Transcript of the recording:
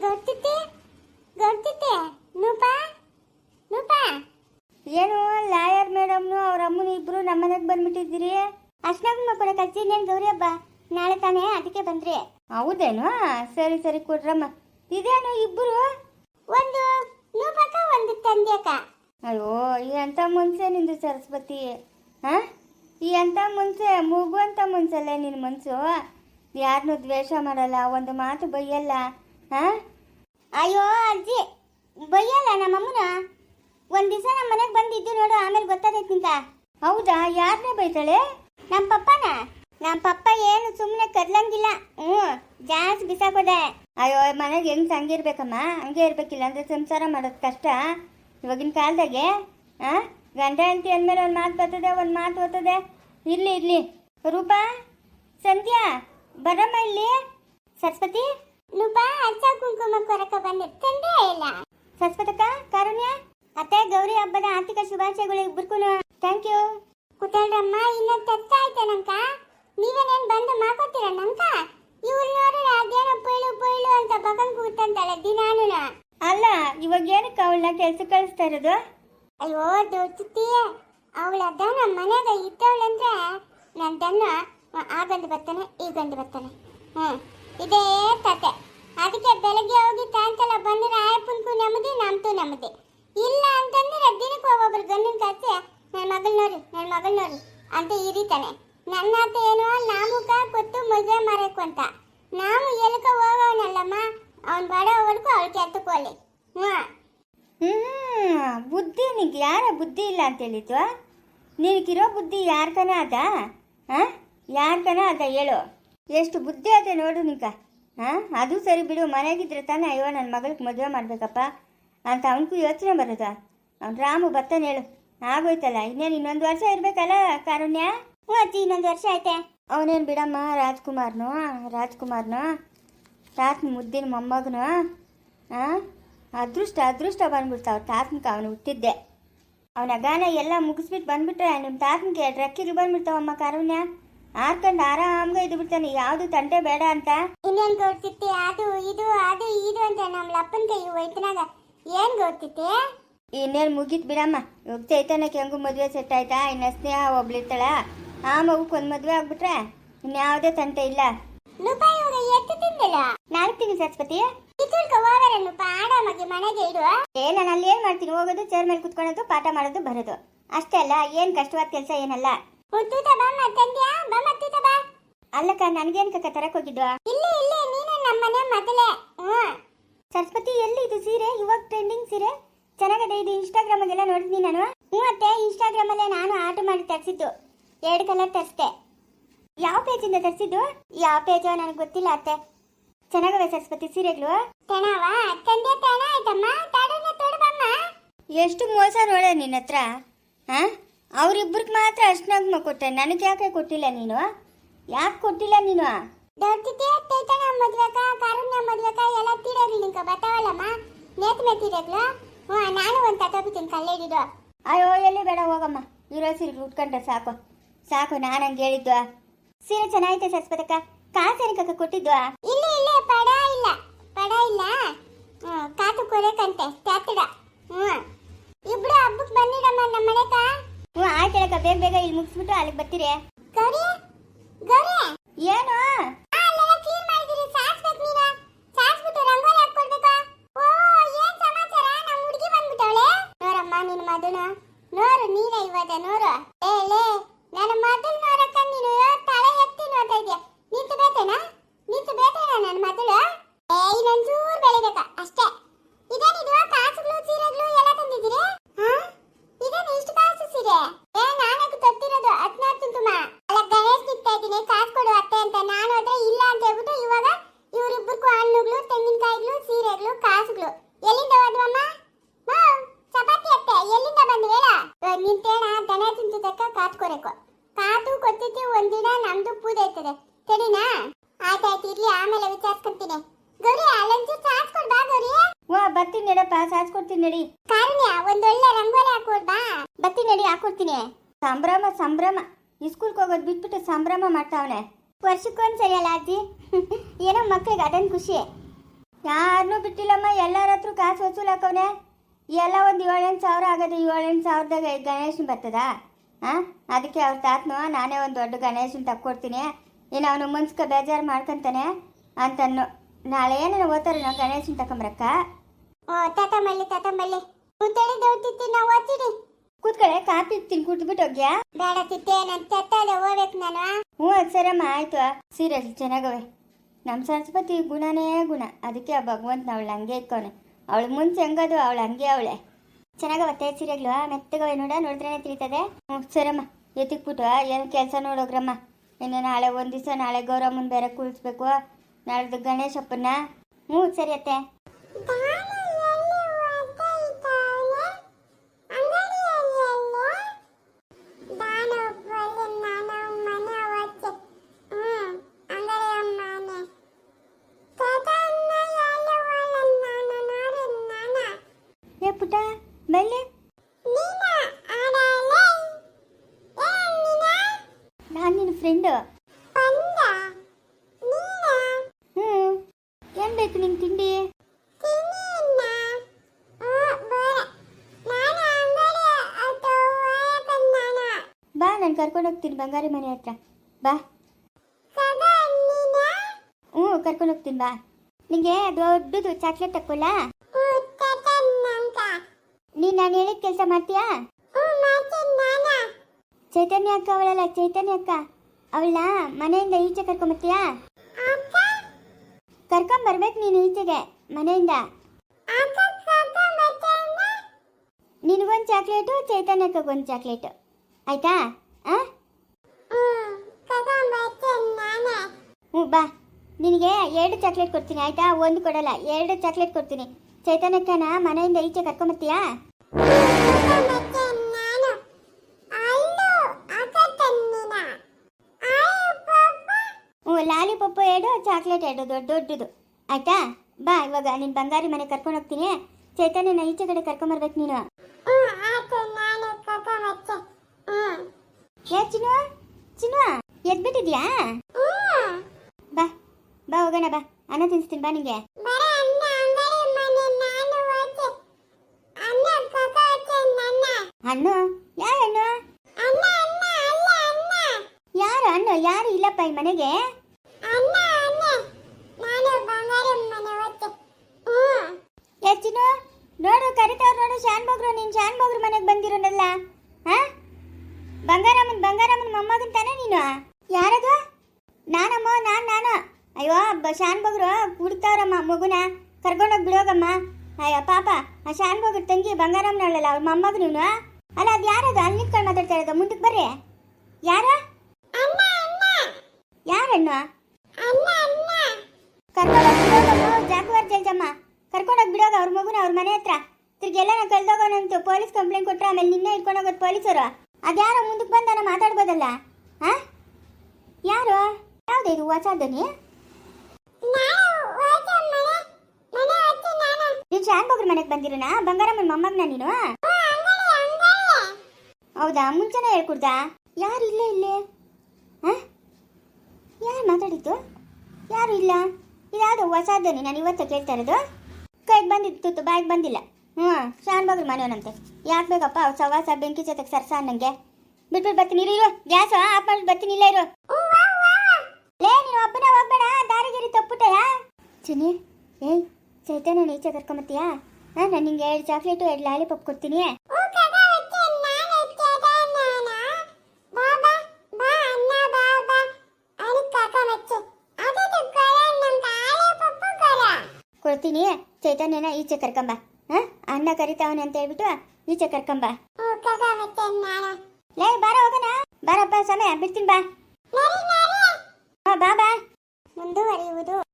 ಗೊತ್ತಿತ್ತೆ ಗೊತ್ತಿತ್ತೆ ನೂಪ? ನೂಪ? ಏನು ಲಾಯರ್ ಮೇಡಮ್ನು ಅವ್ರ ಅಮ್ಮನ ಇಬ್ರು ನಮ್ಮ ಮನೆಗೆ ಬಂದ್ಬಿಟ್ಟಿದ್ದೀರಿ? ಮಕ್ಕಳ ಕಚ್ಚಿ ನೇನ್ ಗೌರಿ ಹಬ್ಬ? ನಾಳೆ ತಾನೇ ಅದಕ್ಕೆ ಬಂದ್ರಿ. ಹೌದೇನು? ಸರಿ ಸರಿ ಕೊಡ್ರಮ್ಮ. ಇದೇನು ಇಬ್ಬರು ಒಂದು ನೂಪಕ ಒಂದು ತಂದೆಕ. ಅಯ್ಯೋ ಈ ಅಂತ ಮುಂಚೆ ನಿಂದು ಸರಸ್ವತಿ. ಹಾ? ಈ ಅಂತ ಮುಂಚೆ ಮೂಗು ಅಂತ ಮುನ್ಸಲ್ಲ ನಿನ್ನ ಮನ್ಸು. ಯಾರನ್ನೂ ದ್ವೇಷ ಮಾಡಲ್ಲ ಒಂದು ಮಾತು ಬೈಯಲ್ಲ. ಹಾ? ಅಯ್ಯೋ ಅಜ್ಜಿ, ಬೈಯಲ್ಲ ನಮ್ಮಮ್ಮನ ಒಂದ್ ದಿವಸ ನಮ್ಮ ಮನೆಗೆ ಬಂದಿದ್ದು ನೋಡು, ಆಮೇಲೆ ಗೊತ್ತಾಗೈತಿ ಹೌದಾ? ಯಾರನ್ನೇ ಬೈತಾಳೆ? ನಮ್ಮ ಪಪ್ಪನ? ನಮ್ಮ ಪಪ್ಪ ಏನು ಸುಮ್ಮನೆ ಕದ್ಲಂಗಿಲ್ಲ. ಹ್ಞೂ, ಜಾಸ್ತಿ ಬಿಸಾಕೋದೆ. ಅಯ್ಯೋ, ಮನೆಗೆ ಹೆಂಗ್ ಹಂಗಿರ್ಬೇಕಮ್ಮ? ಹಂಗೆ ಇರ್ಬೇಕಿಲ್ಲ, ಅಂದ್ರೆ ಸಂಸಾರ ಮಾಡೋದು ಕಷ್ಟ. ಇವಾಗಿನ ಕಾಲದಾಗೆ, ಆ? ಗಂಡ ಹೆಂಡತಿ ಅಂದಮೇಲೆ ಒಂದು ಮಾತು ಬರ್ತದೆ, ಒಂದು ಮಾತು ಓದ್ತದೆ. ಇರ್ಲಿ ಇರ್ಲಿ. ರೂಪಾ, ಸಂಧ್ಯಾ, ಬರಮ್ಮ ಇಲ್ಲಿ. ಸರಸ್ವತಿ? ನೂಪ ಅರ್ಚ ಕುಂಕುಮ ಕೊರಕ ಬಂದೆ ತಂದೆ ಇಲ್ಲ ಸರಸ್ವತಕ್ಕ ಕಾರುಣ್ಯ ಅತ್ತೆ ಗೌರಿ ಹಬ್ಬದ ಆರ್ಥಿಕ ಶುಭಾಶಯಗಳು ಇಬ್ಬರಿಗೂ ಥ್ಯಾಂಕ್ ಯು ಕುತಲ್ರಮ್ಮ ಇನ್ನ ತತ್ತ ಆಯ್ತಾ ನಂಕ ನೀವೇನೇನ್ ಬಂದು ಮಾಕೋತೀರ ನಂಕ ಇವ್ರು ನೋಡಿ ಅದೇನೋ ಪೊಯ್ಲು ಪೊಯ್ಲು ಅಂತ ಬಗನ್ ಕೂತಂತಾಳೆ ದಿನಾನು ಅಲ್ಲ ಇವಾಗ ಏನಕ್ಕೆ ಅವಳನ್ನ ಕೆಲ್ಸ ಕಳಿಸ್ತಾ ಇರೋದು ಅಯ್ಯೋ ದೊಡ್ಡತಿ ಅವಳ ಅದ ನಮ್ಮ ಮನ್ಯಾಗ ಇದ್ದವಳಂದ್ರೆ ನನ್ನ ದನ್ನ ಆ ಗಂಡು ಬರ್ತಾನೆ ಈ ಗಂಡು ಬರ್ತಾನೆ ಹ್ಮ್ ಇದೇ ಕತೆ ಅದಕ್ಕೆ ಬೆಳಗ್ಗೆ ಹೋಗಿ ಸಾಯಂಕಾಲ ಬಂದ್ರೆ ಆಯಪ್ಪನಕ್ಕೂ ನಮ್ಮದೇ ನಮ್ತು ನಮ್ಮದೇ. ಇಲ್ಲ ಅಂತಂದ್ರೆ ದಿನಕ್ಕೆ ಒಬ್ಬೊಬ್ರು ಗಂಡನ ಕಳ್ಸಿ ನನ್ನ ಮಗಳು ನೋಡಿ ನನ್ನ ಮಗಳು ನೋಡಿ ಅಂತ ಇರಿತಾನೆ. ನನ್ನ ಅತ್ತ ಏನೋ ನಾಮುಕ ಕೊತ್ತು ಮದುವೆ ಮಾರಬೇಕು ಅಂತ. ನಾವು ಎಲ್ಕ ಹೋಗೋನಲ್ಲಮ್ಮ ಅವನು ಬಡ ಹೋಗ್ಬೇಕು ಅವಳು ಕೆತ್ತಕ್ಕೆ ಹ್ಞೂ ಹ್ಮ್. ಹ್ಮ್, ಬುದ್ಧಿ ನಿಂಗೆ ಯಾರ ಬುದ್ಧಿ ಇಲ್ಲ ಅಂತ ಹೇಳಿದ್ದು? ನಿನಗಿರೋ ಬುದ್ಧಿ ಯಾರ್ಕನ ಅದ? ಹಾಂ? ಯಾರ್ಕನ ಅದ ಹೇಳು. ಎಷ್ಟು ಬುದ್ಧಿ ಅದ ನೋಡು ನಿಂಕ ಹಾಂ? ಅದು ಸರಿ ಬಿಡು. ಮನೆಗಿದ್ರೆ ತಾನೇ ಅಯ್ಯೋ ನನ್ನ ಮಗಳಿಗೆ ಮದುವೆ ಮಾಡಬೇಕಪ್ಪ ಅಂತ ಅವನಿಗೂ ಯೋಚನೆ ಬರೋದ ಅವ್ನು ರಾಮು ಬರ್ತಾನೆ ಹೇಳು. ಆಗೋಯ್ತಲ್ಲ ಇನ್ನೇನು ಇನ್ನೊಂದು ವರ್ಷ ಇರಬೇಕಲ್ಲ ಕಾರುಣ್ಯ? ಹ್ಞೂ ಅಜ್ಜಿ ಇನ್ನೊಂದು ವರ್ಷ ಐತೆ. ಅವನೇನು ಬಿಡಮ್ಮ ರಾಜ್ಕುಮಾರ್ನು? ರಾಜ್ಕುಮಾರ್ನು? ತಾತನ ಮುದ್ದಿನ ಮೊಮ್ಮಗನು? ಹಾಂ? ಅದೃಷ್ಟ ಅದೃಷ್ಟ ಬಂದ್ಬಿಡ್ತಾವ ತಾತನಕ ಅವನು ಹುಟ್ಟಿದ್ದೆ. ಅವನ ಗಾನ ಎಲ್ಲ ಮುಗಿಸ್ಬಿಟ್ಟು ಬಂದ್ಬಿಟ್ರೆ ನಿಮ್ಮ ತಾತನಿಗೆ ಡ್ರಕ್ಕಿಗೆ ಬಂದ್ಬಿಡ್ತಾವಮ್ಮ ಕಾರುಣ್ಯ? ಆರ್ಕೊಂಡು ಆರಾಮ್ಗೆ ಇದು ಬಿಡ್ತಾನೆ ಯಾವುದು ತಂಟೆ ಬೇಡ ಅಂತ. ಇನ್ನೇನ್ ಗೊತ್ತಿತ್ತೆ? ಅದು ಇದು ಅದು ಇದು ಅಂತ ನಮ್ಮ ಲಪ್ಪನ ಕೈ ಹೋಯ್ತನಾಗ ಏನ್ ಗೊತ್ತಿತ್ತೆ? ಇನ್ನೇನ್ ಮುಗೀತು ಬಿಡಮ್ಮ. ಇವಾಗ ಚೈತನ್ಯಕ್ಕೆ ಮದ್ವೆ ಮದುವೆ ಸೆಟ್ ಆಯ್ತಾ? ಇನ್ನ ಸ್ನೇಹ ಒಬ್ಳಿರ್ತಾಳ. ಆ ಮಗುಕ್ ಒಂದು ಮದ್ವೆ ಆಗ್ಬಿಟ್ರೆ ಇನ್ಯಾವುದೇ ತಂಟೆ ಇಲ್ಲ. ನುಪ ಇವಾಗ ಎತ್ತು ತಿಂದಿಲ್ಲ. ನಾಲ್ಕು ತಿಂಗಳು ಸರಸ್ವತಿ. ಕಿತ್ತುಳ್ಕ ಹೋಗಾರ ನುಪ? ಮನೆಗೆ ಇಡು ಏ ನಾನು ಅಲ್ಲಿ ಏನು ಮಾಡ್ತೀನಿ? ಹೋಗೋದು ಚೇರ್ ಮೇಲೆ ಕುತ್ಕೊಳ್ಳೋದು ಪಾಠ ಮಾಡೋದು ಬರೋದು. ಅಷ್ಟೇ ಅಲ್ಲ ಏನು ಕಷ್ಟವಾದ ಕೆಲಸ ಏನಲ್ಲ. ಹುಟ್ಟೂತ ಬಮ್ಮ ತಂದ್ಯಾ ಬಾಮ್ಮ ತೂತ ಬಾ. ಅಲ್ಲಕ್ಕ ನನ್ಗೇನ್ ಕಕ್ಕ ತರಕ್ ಹೋಗಿದ್ವ? ಇಲ್ಲ ಇಲ್ಲ ನೀನು ನಮ್ಮ ಮನೆ ಮೊದಲೇ. ಹ್ಮ್ ಸರಸ್ವತಿ ಎಲ್ಲಿ ಇದು ಸೀರೆ? ಇವಾಗ ಟ್ರೆಂಡಿಂಗ್ ಸೀರೆ? ಚೆನ್ನಾಗದೆ ಇದು ಇನ್ಸ್ಟಾಗ್ರಾಮಾಗೆಲ್ಲ ನೋಡಿದ್ನಿ ನಾನು. ಹ್ಞೂ ಅತ್ತೆ ಇನ್ಸ್ಟಾಗ್ರಾಮ್ ಅಲ್ಲೇ ನಾನು ಆರ್ಡರ್ ಮಾಡಿ ತರಿಸಿದ್ದು. ಎರಡು ಕಲರ್ ತರಿಸ್ದೆ. ಯಾವ ಪೇಜಿಂದ ತರಿಸಿದ್ದು? ಯಾವ ಪೇಜೋ ನನಗೆ ಗೊತ್ತಿಲ್ಲ ಅತ್ತೆ. ಚೆನ್ನಾಗವೆ ಸರಸ್ವತಿ ಸೀರೆಗಳು? ತೆಣವ ತಂದೆ ತೆಣ ಆಯ್ತಮ್ಮ. ತಡನ ತೊಡಬಮ್ಮ. ಎಷ್ಟು ಮೋಸ ನೋಡ ನಿನ್ನ ಹತ್ರ? ಹಾಂ? ಅವ್ರಿಬ್ರಿಗೆ ಮಾತ್ರ ಅಷ್ಟನಾಗ್ಮ ಕೊಟ್ಟೆ. ನನಗೆ ಯಾಕೆ ಕೊಟ್ಟಿಲ್ಲ ನೀನು? ಯಾಕೆ ಕೊಟ್ಟಿಲ್ಲ ನೀನು? ದೊಡ್ಡತೆ ತೈತನ ಮದ್ವೆಕ ಕಾರುಣ್ಯ ಮದ್ವೆಕ ಎಲ್ಲ ತೀರಗ್ಲಿ ನಿಂಕ ಬತ್ತಾವಲ್ಲಮ್ಮ ನೇತ್ ಮೇ ತೀರಗ್ಲು ಹ್ಞೂ ನಾನು ಒಂದು ತಗೋಬಿಡ್ತೀನಿ ಕಲ್ಲೇಡಿದು ಅಯ್ಯೋ ಎಲ್ಲಿ ಬೇಡ ಹೋಗಮ್ಮ. ಇರೋ ಸೀರೆ ಉಟ್ಕೊಂಡ್ರೆ ಸಾಕು. ಸಾಕು ನಾನು ಹಂಗೆ ಹೇಳಿದ್ದು. ಸೀರೆ ಚೆನ್ನಾಗೈತೆ ಸರಸ್ವತಕ್ಕ. ಕಾಸೇನಕ್ಕ ಕೊಟ್ಟಿದ್ದು? ಇಲ್ಲ ಇಲ್ಲ ಪಡ ಇಲ್ಲ. ಪಡ ಇಲ್ಲ. ಕಾತು ಕೊರೆಕಂತೆ ತಾತಡ ಹ್ಞೂ. ಇಬ್ರು ಹಬ್ಬಕ್ಕೆ ಬಂದಿರಮ್ಮ ನಮ್ಮ ಮನೆಕ ಬೇಗ ಬೇಗ ಇಲ್ಲಿ ಮುಗಿಸ್ಬಿಟ್ಟು ಅಲ್ಲಿಗೆ ಬರ್ತೀರಿ. ಗೌರಿ ಗೌರಿ. ಏನು? ಸಾಸ್ಬೇಕು ನೀನು. ನಿನ್ನ ಮದನ. ನೋರು ನೀನೇ ಇವಾಗ ನೋರು ಏ ಲೇ ನನ್ನ ಮದಲ್ ನೋಡಕ್ಕ ನೀನು ತಲೆ ಎತ್ತಿ ನೋಡ್ತಾ ಇದೀಯ ನಿಂತು ಬೇತೇನಾ ನಿಂತು ಬೇತೇನಾ ನನ್ನ ಮದಳು ಏ ಇನ್ನೊಂಚೂರು ಬೆಳಿಬೇಕಾ ಅಷ್ಟೇ ಇದೇನಿದು ಕಾಸುಗಳು ಸೀರೆಗಳು ಎಲ್ಲ ತಂದಿದ್ದೀರಿ ಹಾ ಇದೇನು ಇಷ್ಟು ಕಾಸು ಸೀರೆ ಏ ನಾನಕ್ಕೆ ತೊತ್ತಿರೋದು ಹದಿನಾರು ತುಂತುಮ ಅಲ್ಲ ಗಣೇಶ್ ನಿಗ್ತಾ ಇದ್ದೀನಿ ಕಾಸು ಕೊಡು ಅತ್ತೆ ಅಂತ ನಾನು ಹೋದ್ರೆ ಇಲ್ಲ ಅಂತ ಹೇಳ್ಬಿಟ್ಟು ಇವಾಗ ಇವರಿಬ್ಬರಿಗೂ ಹಣ್ಣುಗಳು ತೆಂಗಿನಕಾಯಿಗಳು ಸೀರೆಗಳು ಕಾಸುಗಳು ಎಲ್ಲಿಂದ ಹೋದ್ವಮ್ಮ ಹಾ ಚಪಾತಿ ಅತ್ತೆ ಎಲ್ಲಿಂದ ಬಂದು ಹೇಳ ಇವಾಗ ನಿಂತೇಣ ದನ ತಿಂತದಕ್ಕ ಕಾತು ಕೊರಕು ಕಾತು ಕೊತ್ತಿತ್ತು ಒಂದಿನ ನಮ್ದು ಪೂಜೆ ಇರ್ತದೆ ಸರಿನಾ ಆಯ್ತಾಯ್ತು ಇರ್ಲಿ ಆಮೇಲೆ ವಿಚಾರಿಸ್ಕೊಂತೀನಿ ಅಲ್ಲೊಂಚೂರು ಸಾಸ್ ಕೊಡ್ ಬಾ ಗೌರಿ. ವಾ ಬರ್ತೀನಿ ನಡಪ್ಪ ಸಾಸ್ಕೊಡ್ತೀನಿ ನಡಿ. ಕಾರುಣ್ಯ ಒಂದೊಳ್ಳೆ ರಂಗೋಲಿ ಹಾಕೊಡ್ ಬಾ. ಬರ್ತೀನಿ ನಡಿ ಹಾಕೊಡ್ತೀನಿ. ಸಂಭ್ರಮ ಸಂಭ್ರಮ. ಇಸ್ಕೂಲ್ಗೆ ಹೋಗೋದು ಬಿಟ್ಬಿಟ್ಟು ಸಂಭ್ರಮ ಮಾಡ್ತಾವನೆ. ವರ್ಷಕ್ಕೊಂದ್ಸರಿ ಅಲ್ಲ ಅಜ್ಜಿ? ಏನೋ ಮಕ್ಳಿಗೆ ಅದೊಂದು ಖುಷಿ. ಯಾರನ್ನೂ ಬಿಟ್ಟಿಲ್ಲಮ್ಮ ಎಲ್ಲರ ಹತ್ರ ಕಾಸು ವಸೂಲು ಹಾಕವ್ನೆ. ಎಲ್ಲ ಒಂದು ಏಳೆಂಟು ಸಾವಿರ ಆಗದೆ ಏಳೆಂಟು ಸಾವಿರದಾಗ ಗಣೇಶನ್ ಬರ್ತದ? ಹಾಂ ಅದಕ್ಕೆ ಅವ್ರ ತಾತನು ನಾನೇ ಒಂದು ದೊಡ್ಡ ಗಣೇಶನ್ ತಕ್ಕೊಡ್ತೀನಿ. ಇನ್ನು ಅವನು ಮುನ್ಸ್ಕ ಬೇಜಾರು ಮಾಡ್ಕೊಂತಾನೆ ಅಂತನ್ನು. ನಾಳೆ ಏನಾರ ಓದ್ತಾರೆ ನಾವು ಗಣೇಶನ್ ತಕೊಂಬರಕ್ಕ? ಓ ತಾತ ಮಳ್ಳಿ ತಾತ ಮಳ್ಳಿ ಕುಂತಳಿ ದೌತಿತ್ತಿ ನಾವು ಓದ್ತೀನಿ ಕೂತ್ಕಡೆ ಕಾಪಿ ತಿನ್ ಕುಟ್ಬಿಟ್ಟು ಹೋಗ್ಯಾ? ಬೇಡ ತಿತ್ತೆ ನಾನು ತೆತ್ತಳೆ ಹೋಗ್ಬೇಕು ನಾನು. ಹ್ಞೂ ಸರಮ್ಮ ಆಯ್ತು. ಸೀರೆ ಚೆನ್ನಾಗವೆ. ನಮ್ಮ ಸರಸ್ವತಿ ಗುಣನೇ ಗುಣ. ಅದಕ್ಕೆ ಆ ಭಗವಂತ ಅವಳು ಹಂಗೆ ಇಕ್ಕವನೆ ಅವಳು ಮುಂಚೆ ಹೆಂಗದು ಅವಳು ಹಂಗೆ ಅವಳೆ. ಚೆನ್ನಾಗವತ್ತೆ ಸೀರೆಗಳು ಮೆತ್ತಗವೆ ನೋಡ ನೋಡಿದ್ರೇನೆ ತಿಳಿತದೆ? ಹ್ಞೂ ಸರಮ್ಮ ಎತ್ತಿಕ್ಬಿಟ್ಟು ಏನು ಕೆಲಸ ನೋಡೋಗ್ರಮ್ಮ. ಇನ್ನು ನಾಳೆ ಒಂದು ದಿವಸ ನಾಳೆ ಗೌರಮ್ಮನ ಬೇರೆ ಕೂರಿಸ್ಬೇಕು. ನಾಳ್ದು ಗಣೇಶಪ್ಪನ. ಹ್ಞೂ ಸರಿ ಅತ್ತೆ ಏ ಪುಟ್ಟ ಬಲ್ಲಿ ನಾನು ನಿನ್ನ ಫ್ರೆಂಡು ಹ್ಞೂ ಬೇಕು ನಿಂಗೆ ತಿಂಡಿ? ಬಾ ನಾನು ಕರ್ಕೊಂಡು ಹೋಗ್ತೀನಿ ಬಂಗಾರಿ ಮನೆ ಹತ್ರ. ಬಾ. ಹ್ಞೂ ಕರ್ಕೊಂಡು ಹೋಗ್ತೀನಿ ಬಾ. ನಿಂಗೆ ದೊಡ್ಡದು ಚಾಕ್ಲೇಟ್ ತಕ್ಕೊಳ್ಳ ನೀನು ನಾನು ಹೇಳಿದ ಕೆಲಸ ಮಾಡ್ತೀಯಾ? ಚೈತನ್ಯ ಅಕ್ಕ ಅವಳಲ್ಲ ಚೈತನ್ಯ ಅಕ್ಕ. ಅವಳ ಮನೆಯಿಂದ ಈಚೆ ಕರ್ಕೊಂಬರ್ತೀಯಾ ಕರ್ಕೊಂಬರ್ಬೇಕು ನೀನು ಈಚೆಗೆ, ಮನೆಯಿಂದ. ನಿನಗೊಂದು ಚಾಕ್ಲೇಟು ಚೈತನ್ಯಕ್ಕೊಂದು ಚಾಕ್ಲೇಟು. ಆಯ್ತಾ? ಆ? ಹ್ಞೂ ಬಾ. ನಿನಗೆ ಎರಡು ಚಾಕ್ಲೇಟ್ ಕೊಡ್ತೀನಿ, ಆಯ್ತಾ? ಒಂದು ಕೊಡಲ್ಲ, ಎರಡು ಚಾಕ್ಲೇಟ್ ಕೊಡ್ತೀನಿ. ಚೈತನ್ಯಕ್ಕನ ಮನೆಯಿಂದ ಈಚೆ ಕರ್ಕೊಂಬರ್ತೀಯಾ ಲಾಲಿಪಪ್ಪು ಎರಡು, ಚಾಕ್ಲೇಟ್ ಎರಡು, ದೊಡ್ಡ ದೊಡ್ಡದು. ಆಯ್ತಾ? ಬಾ, ಇವಾಗ ನಿನ್ನ ಬಂಗಾರಿ ಮನೆ ಕರ್ಕೊಂಡು ಹೋಗ್ತೀನಿ. ಚೈತನ್ಯನ ಈಚೆ ಕಡೆ ಕರ್ಕೊಂಬರ್ಬೇಕು ನೀನು. ಏ ಚಿನ್ನು ಚಿನ್ನು ಎದ್ಬಿಟ್ಟಿದ್ಯಾ? ಬಾ ಬಾ, ಹೋಗೋಣ, ಬಾ. ಅನ್ನ ತಿನ್ಸ್ತೀನಿ, ಬಾ ನಿಂಗೆ. ಹಣ್ಣು? ಯಾವ ಹಣ್ಣು? ಯಾರು ಹಣ್ಣು ಯಾರು, ಇಲ್ಲಪ್ಪ ಈ ಮನೆಗೆ ಏ ಚಿನ್ನು ನೋಡು ಕರಿತವ್ರು ನೋಡು ಬಗ್ರು ನೀನು ಮನೆಗೆ ಬಂದಿರೋನಲ್ಲ ಹಾ? ಬಂಗಾರಮ್ಮನ ಬಂಗಾರಮ್ಮನ ಮೊಮ್ಮಗನ್ ತಾನೇ ನೀನು? ಯಾರದು? ನಾನಮ್ಮ ನಾನು ನಾನು. ಅಯ್ಯೋ ಬ ಶಾನ್ ಬಗ್ರು ಕುಡ್ತಾವ್ರಮ್ಮ ಮಗುನ. ಕರ್ಕೊಂಡೋಗಿ ಬಿಡೋಗಮ್ಮ. ಅಯ್ಯೋ ಪಾಪ ಆ ಶಾನ್ ಬಗ್ರು ತಂಗಿ ಬಂಗಾರಮ್ಮನವಳಲ್ಲ ಅವ್ರ ಮೊಮ್ಮಗ ನೀನು ಅಲ್ಲ ಅದು ಯಾರದು? ಅಲ್ಲಿ ನಿಂತ್ಕೊಂಡು ಮಾತಾಡ್ತಾ ಇರೋದು ಮುಂದಕ್ಕೆ ಬರ್ರಿ. ಯಾರ? ಯಾರಣ್ಣ? ಕರ್ಕೊಂಡೋಗಿ ಬಿಡೋಗಮ್ಮ ಜಾಕುವಾರ್ ಜಲ್ಜಮ್ಮ. ಕರ್ಕೊಂಡೋಗಿ ಬಿಡೋಗ ಅವ್ರ ಮಗುನ ಅವ್ರ ಮನೆ ಹತ್ರ. ತಿರ್ಗೆಲ್ಲ ಕಲ್ದೋಗೋಣಂತು ಪೊಲೀಸ್ ಕಂಪ್ಲೇಂಟ್ ಕೊಟ್ಟರೆ ಆಮೇಲೆ ನಿನ್ನೆ ಇಟ್ಕೊಂಡು ಹೋಗೋದು ಪೊಲೀಸರು. ಅದ್ಯಾರೋ ಮುಂದಕ್ಕೆ ಬಂದಾನ ಮಾತಾಡ್ಬೋದಲ್ಲ ಹಾಂ ಯಾರು? ಯಾವ್ದು ಇದು ಧ್ವನಿ ನೀನು ಶಾನ್ ಬಗ್ರ ಮನೆಗೆ ಬಂದಿರೋಣ ಬಂಗಾರಮ್ಮನ ಮೊಮ್ಮಗನ ನೀನು? ಹೌದಾ? ಮುಂಚೆನೇ ಹೇಳ್ಕೊಡ್ದಾ? ಯಾರು ಇಲ್ಲೇ ಇಲ್ಲೇ? ಹಾಂ ಯಾರು ಮಾತಾಡಿದ್ದು? ಯಾರು ಇಲ್ಲ? ಇದ್ಯಾವುದು ಹೊಸ ಧ್ವನಿ ನಾನು ಇವತ್ತು ಕೇಳ್ತಾ ಇರೋದು. ಕೈಗೆ ಬಂದಿತ್ತು ಬಾಯಿಗೆ ಬಂದಿಲ್ಲ. ಹ್ಞೂ ಶಾನ್ ಬಗ್ರ ಮನೆಯವನಂತೆ ಯಾಕೆ ಬೇಕಪ್ಪ ಅವ್ರು ಸವಾಸ ಬೆಂಕಿ ಜೊತೆಗೆ ಸರ್ಸ ಅನ್ನಂಗೆ? ಬಿಟ್ಬಿಟ್ಟು ಬರ್ತೀನಿ, ಇರು ಗ್ಯಾಸ್ ಆಫ್ ಮಾಡಿ ಬರ್ತೀನಿ, ಇಲ್ಲ ಇರು. ಲೇ, ನೀನು ಒಬ್ಬನೇ ದಾರಿ ದಾರಿಗಿರಿ ತಪ್ಪುಟ್ಟಯ ಚಿನಿ ಏಯ್, ಚೈತನ್ಯ ಈಚೆ ಕರ್ಕೊಂಬತ್ತೀಯಾ? ನಾನು ನಿಂಗೆ ಎರಡು ಚಾಕ್ಲೇಟು, ಎರಡು ಲಾಲಿಪಾಪ್ ಕೊಡ್ತೀನಿ. ಕೊಡ್ತೀನಿ, ಚೈತನ್ಯನ ಈಚೆ ಕರ್ಕೊಂಬ. ಹಾಂ? ಅಣ್ಣ ಕರಿತಾವನೆ ಅಂತ ಹೇಳ್ಬಿಟ್ಟು ಈಚೆ ಕರ್ಕೊಂಬ. ಲೇ ಬಾರ ಹೋಗೋಣ. ಬಾರಪ್ಪ ಸಮಯ ಬಿಡ್ತೀನಿ ಬಾ. ಬಾ ಬಾ. ಮುಂದುವರಿಯುವುದು.